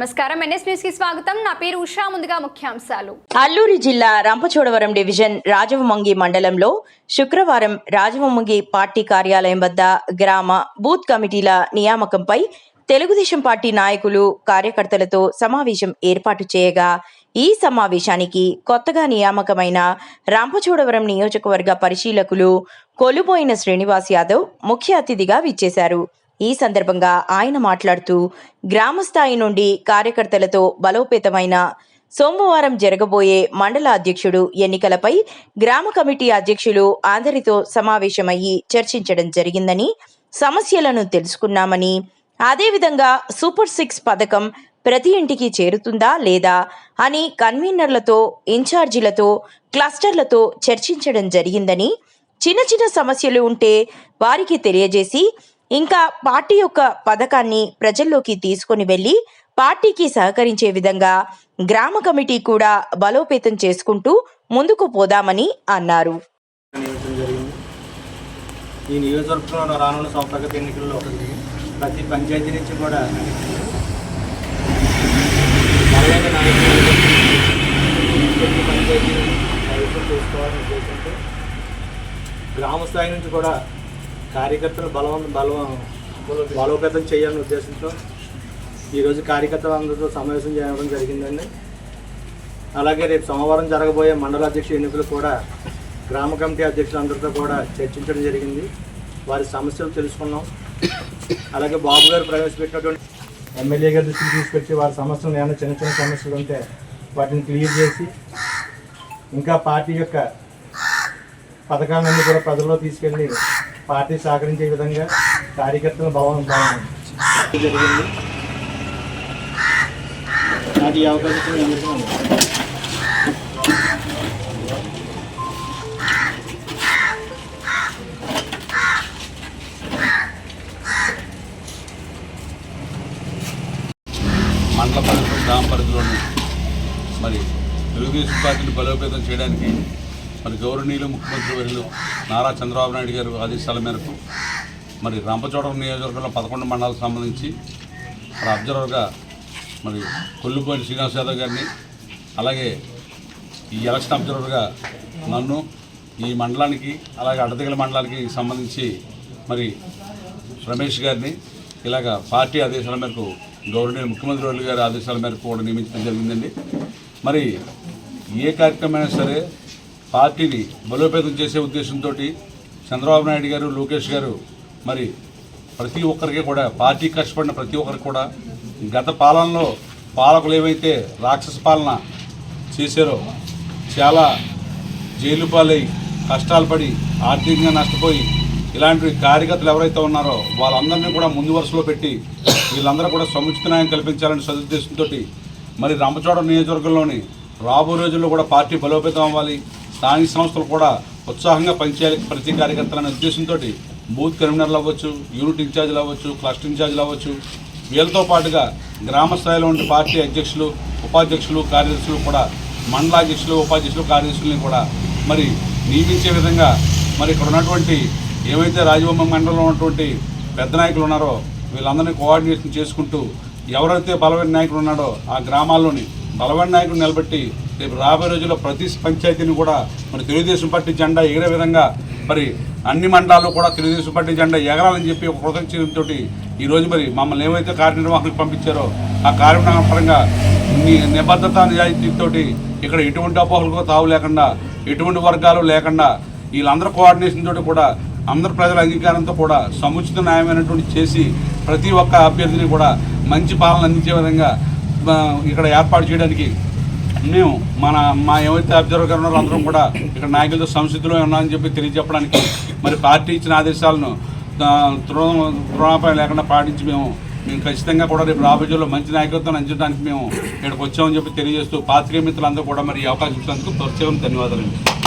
నమస్కారం. ఎన్ఎస్ న్యూస్కి స్వాగతం. నా పేరు ఉషా. ముందుగా ముఖ్యాంశాలు. అల్లూరి జిల్లా రంపచోడవరం డివిజన్ రాజవమంగి మండలంలో శుక్రవారం రాజవమంగి పార్టీ కార్యాలయం వద్ద గ్రామ బూత్ కమిటీల నియామకంపై తెలుగుదేశం పార్టీ నాయకులు కార్యకర్తలతో సమావేశం ఏర్పాటు చేయగా ఈ సమావేశానికి కొత్తగా నియామకమైన రాంపచోడవరం నియోజకవర్గ పరిశీలకులు కొలుబోయిన శ్రీనివాస్ యాదవ్ ముఖ్య అతిథిగా విచ్చేశారు. ఈ సందర్భంగా ఆయన మాట్లాడుతూ గ్రామస్థాయి నుండి కార్యకర్తలతో బలోపేతమైన సోమవారం జరగబోయే మండల అధ్యక్షుడు ఎన్నికలపై గ్రామ కమిటీ అధ్యక్షులు అందరితో సమావేశమయ్యి చర్చించడం జరిగిందని సమస్యలను తెలుసుకున్నామని అదేవిధంగా సూపర్ సిక్స్ పథకం ప్రతి ఇంటికి చేరుతుందా లేదా అని కన్వీనర్లతో ఇన్ఛార్జీలతో క్లస్టర్లతో చర్చించడం జరిగిందని చిన్న చిన్న సమస్యలు ఉంటే వారికి తెలియజేసి ఇంకా పార్టీ యొక్క పథకాన్ని ప్రజల్లోకి తీసుకుని వెళ్ళి పార్టీకి సహకరించే విధంగా గ్రామ కమిటీ కూడా బలోపేతం చేసుకుంటూ ముందుకు పోదామని అన్నారు. ఈ నియోజకవర్గంలో రానున్న సంస్థాగత ఎన్నికల్లో ప్రతి పంచాయతీ నుంచి కూడా బలమైన పంచాయతీని కైవసం చేసుకోవాలనే ఉద్దేశంతో గ్రామ స్థాయి నుంచి కూడా కార్యకర్తలు బలవం బలవం బలోపేతం చేయాలనే ఉద్దేశంతో ఈరోజు కార్యకర్తలందరితో సమావేశం చేయడం జరిగిందండి. అలాగే రేపు సోమవారం జరగబోయే మండల అధ్యక్ష ఎన్నికలు కూడా గ్రామ కమిటీ అధ్యక్షులందరితో కూడా చర్చించడం జరిగింది. వారి సమస్యలు తెలుసుకున్నాం. అలాగే బాబు గారు ప్రవేశపెట్టినటువంటి ఎమ్మెల్యే గారి దృష్టికి తీసుకొచ్చి వారి సమస్యలు ఏమైనా చిన్న చిన్న సమస్యలు ఉంటే వాటిని క్లియర్ చేసి ఇంకా పార్టీ యొక్క పథకాలన్నీ కూడా ప్రజల్లో తీసుకెళ్ళి పార్టీ సహకరించే విధంగా కార్యకర్తల భావం జరిగింది నాకు ఈ అవకాశం ఇచ్చిన మండల గ్రామ పరిధిలోని మరి తెలుగుదేశం పార్టీని బలోపేతం చేయడానికి మరి గౌరవనీయులు ముఖ్యమంత్రి వర్యులు నారా చంద్రబాబు నాయుడు గారు ఆదేశాల మేరకు మరి రంపచోడవరం నియోజకవర్గంలో పదకొండు మండలాలకు సంబంధించి మరి అబ్జర్వర్గా మరి కొల్లుపోయిన శ్రీనివాస్ యాదవ్ గారిని అలాగే ఈ ఎలక్షన్ అబ్జర్వర్గా నన్ను ఈ మండలానికి అలాగే అడ్డదిగల మండలానికి సంబంధించి మరి రమేష్ గారిని ఇలాగ పార్టీ ఆదేశాల మేరకు గౌరవనీయ ముఖ్యమంత్రి వర్యులు గారి ఆదేశాల మేరకు కూడా నియమించడం జరిగిందండి. మరి ఏ కార్యక్రమమైనా సరే పార్టీని బలోపేతం చేసే ఉద్దేశంతో చంద్రబాబు నాయుడు గారు లోకేష్ గారు మరి ప్రతి ఒక్కరికి కూడా పార్టీ కష్టపడిన ప్రతి ఒక్కరికి కూడా గత పాలనలో పాలకులు ఏవైతే రాక్షస పాలన చేశారో చాలా జైలు పాలై కష్టాలు పడి ఆర్థికంగా నష్టపోయి ఇలాంటి కార్యకర్తలు ఎవరైతే ఉన్నారో వాళ్ళందరినీ కూడా ముందు వరుసలో పెట్టి వీళ్ళందరూ కూడా సముచిత న్యాయం కల్పించాలని సదుద్దేశంతో మరి రంపచోడ నియోజకవర్గంలోని రాబో రోజుల్లో కూడా పార్టీ బలోపేతం అవ్వాలి. స్థానిక సంస్థలు కూడా ఉత్సాహంగా పనిచేయాలి. ప్రతి కార్యకర్తలనే ఉద్దేశంతో బూత్ కన్వీనర్లు అవ్వచ్చు యూనిట్ ఇన్ఛార్జీలు అవ్వచ్చు క్లస్టర్ ఇన్ఛార్జీలు అవ్వచ్చు. వీళ్ళతో పాటుగా గ్రామ స్థాయిలో ఉండే పార్టీ అధ్యక్షులు ఉపాధ్యక్షులు కార్యదర్శులు కూడా మండలాధ్యక్షులు ఉపాధ్యక్షులు కార్యదర్శులని కూడా మరి నియమించే విధంగా మరి ఇక్కడ ఉన్నటువంటి ఏవైతే రాజభవన్ మండలంలో ఉన్నటువంటి పెద్ద నాయకులు ఉన్నారో వీళ్ళందరినీ కోఆర్డినేషన్ చేసుకుంటూ ఎవరైతే బలమైన నాయకులు ఉన్నాడో ఆ గ్రామాల్లోని బలమైన నాయకుడు నిలబెట్టి రేపు రాబోయే రోజుల్లో ప్రతి పంచాయతీని కూడా మరి తెలుగుదేశం పార్టీ జెండా ఎగిరే విధంగా మరి అన్ని మండలాల్లో కూడా తెలుగుదేశం పార్టీ జెండా ఎగరాలని చెప్పి ఒక కృతజ్ఞతతో ఈ రోజు మరి మమ్మల్ని ఏమైతే కార్యనిర్వాహకులకు పంపించారో ఆ కార్యనిర్వహణ పరంగా నిబద్ధత నిజాయితీతోటి ఇక్కడ ఎటువంటి అపోహలకు తావు లేకుండా ఎటువంటి వర్గాలు లేకుండా వీళ్ళందరూ కోఆర్డినేషన్ తోటి కూడా అందరు ప్రజల అంగీకారంతో కూడా సముచిత న్యాయమైనటువంటి చేసి ప్రతి ఒక్క అభ్యర్థిని కూడా మంచి పాలన అందించే విధంగా ఇక్కడ ఏర్పాటు చేయడానికి మేము మన మా ఏవైతే అబ్జర్వర్ ఉన్నారో అందరం కూడా ఇక్కడ నాయకులతో సంసిద్ధిలో ఉన్నామని చెప్పి తెలియజెప్పడానికి మరి పార్టీ ఇచ్చిన ఆదేశాలను తృణాపాయం లేకుండా పాటించి మేము మేము ఖచ్చితంగా కూడా రేపు రాబోయే మంచి నాయకత్వం అందించడానికి మేము ఇక్కడికి వచ్చామని చెప్పి తెలియజేస్తూ పాత్రిక మిత్రులందరూ కూడా మరి అవకాశం ఇచ్చినందుకు ప్రత్యేకం ధన్యవాదాలు